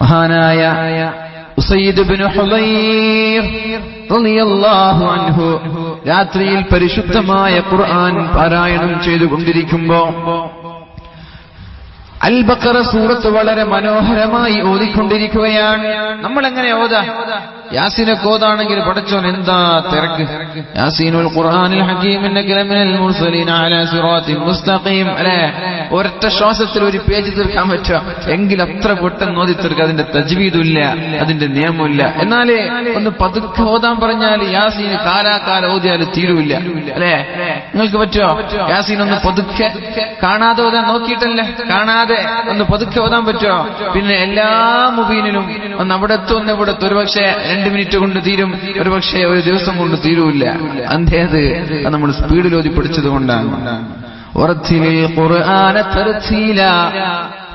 മഹാനായ അൻഹു രാത്രിയിൽ പരിശുദ്ധമായ ഖുർആൻ പാരായണം ചെയ്തുകൊണ്ടിരിക്കുമ്പോ അൽ ബക്കറ സൂറത്ത് വളരെ മനോഹരമായി ഓതിക്കൊണ്ടിരിക്കുകയാണ്. നമ്മൾ എങ്ങനെ ഓതാ? യാസിനെ കോതാണെങ്കിൽ പഠിച്ചോൻ എന്താ തിരക്ക്? യാസീനുൽ ഖുർആനിൽ ഹക്കീമിന്റെ കിലമിനൽ മുർസലീന അലാ സിറാത്തിൻ മുസ്തഖീം. അല്ലേ? ഒരൊറ്റ ശ്വാസത്തിൽ ഒരു പേജ് തീർക്കാൻ പറ്റുക എങ്കിൽ അത്ര പെട്ടെന്ന് ഓതി തീർക്കുക. അതിന്റെ തജ്വീദില്ല അതിന്റെ നിയമമില്ല. എന്നാലേ ഒന്ന് പതുക്കെ ഓതാൻ പറഞ്ഞാൽ യാസീൻ കാലാകാലം ഓതിയാൽ തീരൂല്ല. അല്ലേ? നിങ്ങൾക്ക് പറ്റുമോ? യാസീൻ ഒന്ന് പതുക്കെ കാണാതെ ഓതാൻ നോക്കിയിട്ടല്ലേ? കാണാതെ ഒന്ന് പതുക്കെ ഓതാൻ പറ്റുമോ? പിന്നെ എല്ലാ മുബീനിലും ഒന്ന് അവിടെ എത്തും ഒന്ന് ഇവിടെ ഒരുപക്ഷെ രണ്ട് മിനിറ്റ് കൊണ്ട് തീരും ഒരുപക്ഷെ ഒരു ദിവസം കൊണ്ട് തീരൂല്ല. അന്തേത് നമ്മൾ സ്പീഡിൽ ഓതി പിടിച്ചത് കൊണ്ടാണ്.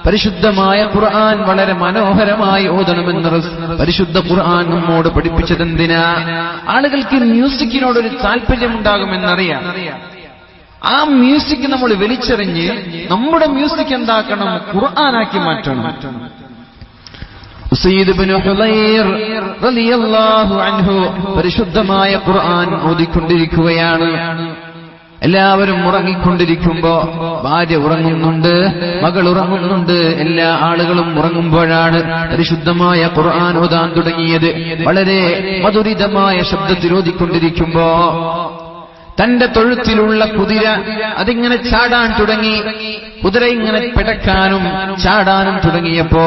പരിശുദ്ധമായ ഖുർആൻ വളരെ മനോഹരമായി ഓതണമെന്ന് പരിശുദ്ധ ഖുർആൻ നമ്മോട് പഠിപ്പിച്ചതെന്തിനാ? ആളുകൾക്ക് മ്യൂസിക്കിനോടൊരു താല്പര്യമുണ്ടാകുമെന്നറിയാം. ആ മ്യൂസിക് നമ്മൾ വലിച്ചെറിഞ്ഞ് നമ്മുടെ മ്യൂസിക് എന്താക്കണം? ഖുർആനാക്കി മാറ്റണം. പരിശുദ്ധമായ ഖുർആൻ ഓതിക്കൊണ്ടിരിക്കുകയാണ്. എല്ലാവരും ഉറങ്ങിക്കൊണ്ടിരിക്കുമ്പോ ഭാര്യ ഉറങ്ങുന്നുണ്ട് മകൾ ഉറങ്ങുന്നുണ്ട് എല്ലാ ആളുകളും ഉറങ്ങുമ്പോഴാണ് പരിശുദ്ധമായ ഖുർആൻ ഓതാൻ തുടങ്ങിയത്. വളരെ മധുരിതമായ ശബ്ദത്തിൽ ഓതിക്കൊണ്ടിരിക്കുമ്പോ തന്റെ തൊഴുത്തിലുള്ള കുതിര അതിങ്ങനെ ചാടാൻ തുടങ്ങി. കുതിര ഇങ്ങനെ പിടക്കാനും ചാടാനും തുടങ്ങിയപ്പോ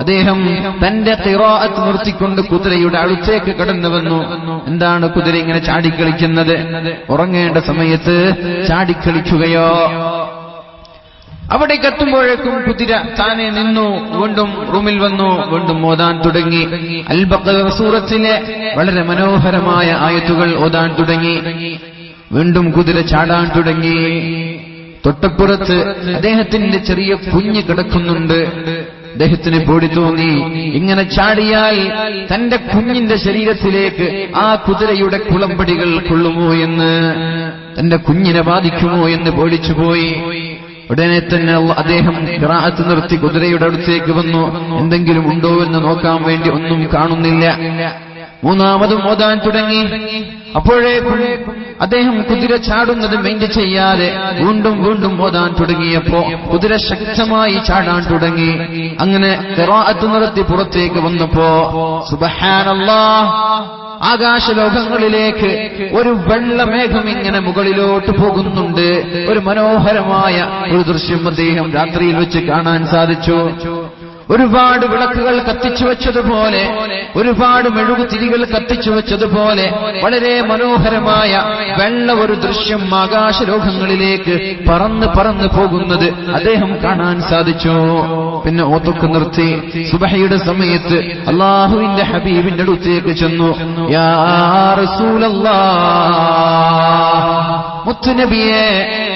അദ്ദേഹം തന്റെ തിറാത്ത് നിർത്തിക്കൊണ്ട് കുതിരയുടെ അടുത്തേക്ക് കടന്നു വന്നു. എന്താണ് കുതിര ഇങ്ങനെ ചാടിക്കളിക്കുന്നത്? ഉറങ്ങേണ്ട സമയത്ത് ചാടിക്കളിക്കുകയോ? അവിടെ എത്തുമ്പോഴേക്കും കുതിര താനെ നിന്നു. വീണ്ടും റൂമിൽ വന്നു. വീണ്ടും ഓതാൻ തുടങ്ങി. അൽബക്കർ സൂറത്തിലെ വളരെ മനോഹരമായ ആയത്തുകൾ ഓതാൻ തുടങ്ങി. വീണ്ടും കുതിര ചാടാൻ തുടങ്ങി. തൊട്ടപ്പുറത്ത് അദ്ദേഹത്തിന്റെ ചെറിയ കുഞ്ഞ് കിടക്കുന്നുണ്ട്. അദ്ദേഹത്തിന് പൊടി തോന്നി. ഇങ്ങനെ ചാടിയാൽ തന്റെ കുഞ്ഞിന്റെ ശരീരത്തിലേക്ക് ആ കുതിരയുടെ കുളമ്പടികൾ കൊള്ളുമോ എന്ന് തന്റെ കുഞ്ഞിനെ ബാധിക്കുമോ എന്ന് പോയി. ഉടനെ തന്നെ അദ്ദേഹം ഗ്രാഹത്ത് നിർത്തി കുതിരയുടെ അടുത്തേക്ക് വന്നു. എന്തെങ്കിലും ഉണ്ടോ എന്ന് നോക്കാൻ വേണ്ടി ഒന്നും കാണുന്നില്ല. മൂന്നാമതും ഓതാൻ തുടങ്ങി. അപ്പോഴേ അദ്ദേഹം കുതിര ചാടുന്നത് മെയിന്റ് ചെയ്യാതെ വീണ്ടും വീണ്ടും ഓതാൻ തുടങ്ങിയപ്പോ കുതിര ശക്തമായി ചാടാൻ തുടങ്ങി. അങ്ങനെ ഖിറാഅത്ത് നടത്തി പുറത്തേക്ക് വന്നപ്പോ സുബഹാനല്ലാ ആകാശലോകങ്ങളിലേക്ക് ഒരു വെള്ളമേഘം ഇങ്ങനെ മുകളിലോട്ട് പോകുന്നുണ്ട്. ഒരു മനോഹരമായ ഒരു ദൃശ്യം അദ്ദേഹം രാത്രിയിൽ വെച്ച് കാണാൻ സാധിച്ചു. ഒരുപാട് വിളക്കുകൾ കത്തിച്ചു വെച്ചതുപോലെ ഒരുപാട് മെഴുകുതിരികൾ കത്തിച്ചു വെച്ചതുപോലെ വളരെ മനോഹരമായ വെള്ള ഒരു ദൃശ്യം ആകാശലോകങ്ങളിലേക്ക് പറന്ന് പറന്ന് പോകുന്നത് അദ്ദേഹം കാണാൻ സാധിച്ചു. പിന്നെ ഓത്തൊക്കെ നിർത്തി സുബഹയുടെ സമയത്ത് അള്ളാഹുവിന്റെ ഹബീബിന്റെ അടുത്തേക്ക് ചെന്നു. യാ റസൂലല്ലാ. മുത്തുനബിയെ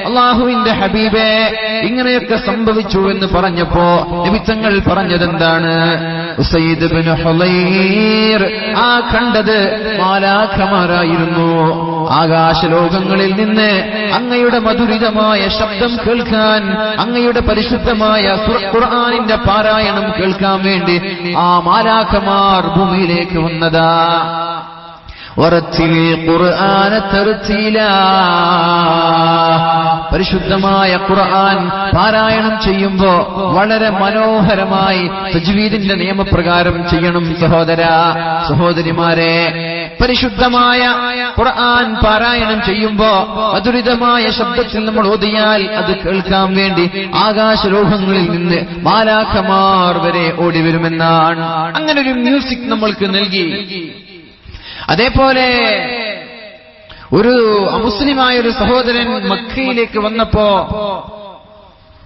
അള്ളാഹുവിന്റെ ഹബീബെ ഇങ്ങനെയൊക്കെ സംഭവിച്ചു എന്ന് പറഞ്ഞപ്പോ നിമിത്തങ്ങൾ പറഞ്ഞതെന്താണ്? ആ കണ്ടത് മാലാഖമാരായിരുന്നു. ആകാശലോകങ്ങളിൽ നിന്ന് അങ്ങയുടെ മധുരിതമായ ശബ്ദം കേൾക്കാൻ അങ്ങയുടെ പരിശുദ്ധമായ ഖുർആാനിന്റെ പാരായണം കേൾക്കാൻ വേണ്ടി ആ മാലാഖമാർ ഭൂമിയിലേക്ക് വന്നതാ. പരിശുദ്ധമായ ഖുർആൻ പാരായണം ചെയ്യുമ്പോ വളരെ മനോഹരമായി തജ്വീദിന്റെ നിയമപ്രകാരം ചെയ്യണം സഹോദര സഹോദരിമാരെ. പരിശുദ്ധമായ ഖുർആൻ പാരായണം ചെയ്യുമ്പോ മധുരിതമായ ശബ്ദത്തിൽ നമ്മൾ ഓതിയാൽ അത് കേൾക്കാൻ വേണ്ടി ആകാശലോഹങ്ങളിൽ നിന്ന് മാലാഖമാർ വരെ ഓടി വരുമെന്നാണ് അങ്ങനെ ഒരു മ്യൂസിക് നമ്മൾക്ക് നൽകി. അതേപോലെ ഒരു അമുസ്ലിമായ ഒരു സഹോദരൻ മക്കയിലേക്ക് വന്നപ്പോ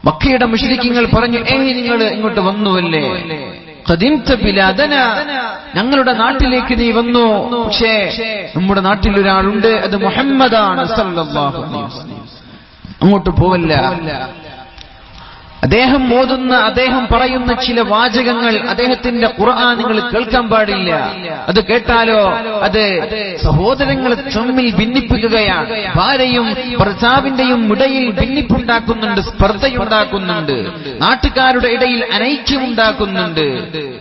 മക്കയുടെ മുഷ്രിഖിങ്ങൾ പറഞ്ഞു ഏയ് നിങ്ങൾ ഇങ്ങോട്ട് വന്നുവല്ലേ? ഞങ്ങളുടെ നാട്ടിലേക്ക് നീ വന്നു. പക്ഷേ നമ്മുടെ നാട്ടിൽ ഒരാളുണ്ട് അത് മുഹമ്മദാണ് അങ്ങോട്ട് പോവല്ല. അദ്ദേഹം ഓതുന്ന അദ്ദേഹം പറയുന്ന ചില വാചകങ്ങൾ അദ്ദേഹത്തിന്റെ ഖുർആൻ നിങ്ങൾ കേൾക്കാൻ പാടില്ല. അത് കേട്ടാലോ? അത് സഹോദരങ്ങളെ തമ്മിൽ ഭിന്നിപ്പിക്കുകയാണ്. ഭാര്യയും പ്രസാവിന്റെയും ഇടയിൽ ഭിന്നിപ്പുണ്ടാക്കുന്നുണ്ട് സ്പർദ്ധയുണ്ടാക്കുന്നുണ്ട്. നാട്ടുകാരുടെ ഇടയിൽ അനൈക്യമുണ്ടാക്കുന്നുണ്ട്.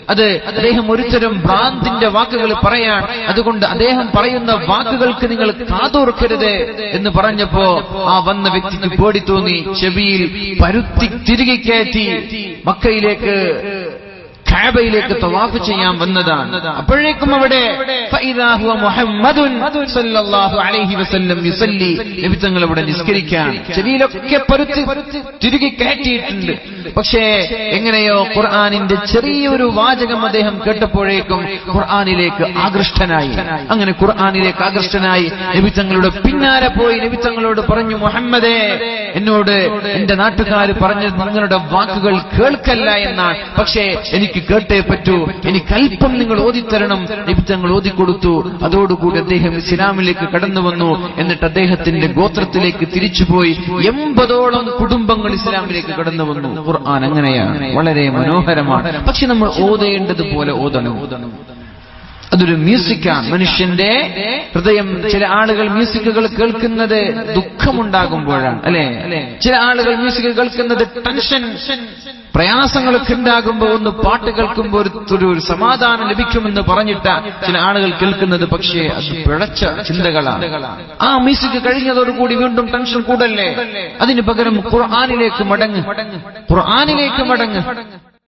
അത് അദ്ദേഹം ഒരുതരം ഭ്രാന്തിന്റെ വാക്കുകൾ പറയാൻ അതുകൊണ്ട് അദ്ദേഹം പറയുന്ന വാക്കുകൾക്ക് നിങ്ങൾ കാതോർക്കരുത് എന്ന് പറഞ്ഞപ്പോ ആ വന്ന വ്യക്തിക്ക് പേടി തോന്നി. ചെവിയിൽ പരുത്തി തിരികെ കയറ്റി. മക്കയിലേക്ക് കാബയിലേക്ക് തവാഫ് ചെയ്യാൻ വന്നതാണ്. അപ്പോഴേക്കും അവിടെ ലഭിച്ചങ്ങൾ അവിടെ നിസ്കരിക്കാൻ. ചെവിയിലൊക്കെ പരുത്തി തിരികെ കയറ്റിയിട്ടുണ്ട്. പക്ഷേ എങ്ങനെയോ ഖുർആാനിന്റെ ചെറിയൊരു വാചകം അദ്ദേഹം കേട്ടപ്പോഴേക്കും ഖുർആാനിലേക്ക് ആകൃഷ്ടനായി. അങ്ങനെ ഖുർആാനിലേക്ക് ആകൃഷ്ടനായി. ലഭിച്ചങ്ങളുടെ പിന്നാലെ പോയി ലഭിച്ചങ്ങളോട് പറഞ്ഞു മുഹമ്മദേ എന്നോട് എന്റെ നാട്ടുകാർ പറഞ്ഞ നിങ്ങളുടെ വാക്കുകൾ കേൾക്കല്ല എന്നാണ്. പക്ഷേ എനിക്ക് കേട്ടേ പറ്റൂ. ഇനി കൽപ്പം നിങ്ങൾ ഓതിത്തരണം. നിബിത്തങ്ങൾ ഓദിക്കൊടുത്തു അതോടുകൂടി അദ്ദേഹം ഇസ്ലാമിലേക്ക് കടന്നു വന്നു. എന്നിട്ട് അദ്ദേഹത്തിന്റെ ഗോത്രത്തിലേക്ക് തിരിച്ചുപോയി. എൺപതോളം കുടുംബങ്ങൾ ഇസ്ലാമിലേക്ക് കടന്നു വന്നു. ഖുർആൻ അങ്ങനെയാണ്. വളരെ മനോഹരമാണ്. പക്ഷെ നമ്മൾ ഓതേണ്ടതുപോലെ ഓതണം. അതൊരു മ്യൂസിക്കാണ്. മനുഷ്യന്റെ ഹൃദയം ചില ആളുകൾ മ്യൂസിക്കുകൾ കേൾക്കുന്നത് ദുഃഖമുണ്ടാകുമ്പോഴാണ് അല്ലെ? ചില ആളുകൾ മ്യൂസിക് കേൾക്കുന്നത് ടെൻഷൻ പ്രയാസങ്ങളൊക്കെ ഉണ്ടാകുമ്പോൾ ഒന്ന് പാട്ട് കേൾക്കുമ്പോൾ ഒരു ഒരു സമാധാനം ലഭിക്കുമെന്ന് പറഞ്ഞിട്ട ചില ആളുകൾ കേൾക്കുന്നത്. പക്ഷേ അത് പിഴച്ച ചിന്തകളാണ്. ആ മ്യൂസിക് കഴിഞ്ഞതോടുകൂടി വീണ്ടും ടെൻഷൻ കൂടല്ലേ? അതിന് പകരം ഖുർആാനിലേക്ക് മടങ്ങ്. ഖുർആാനിലേക്ക് മടങ്ങ്.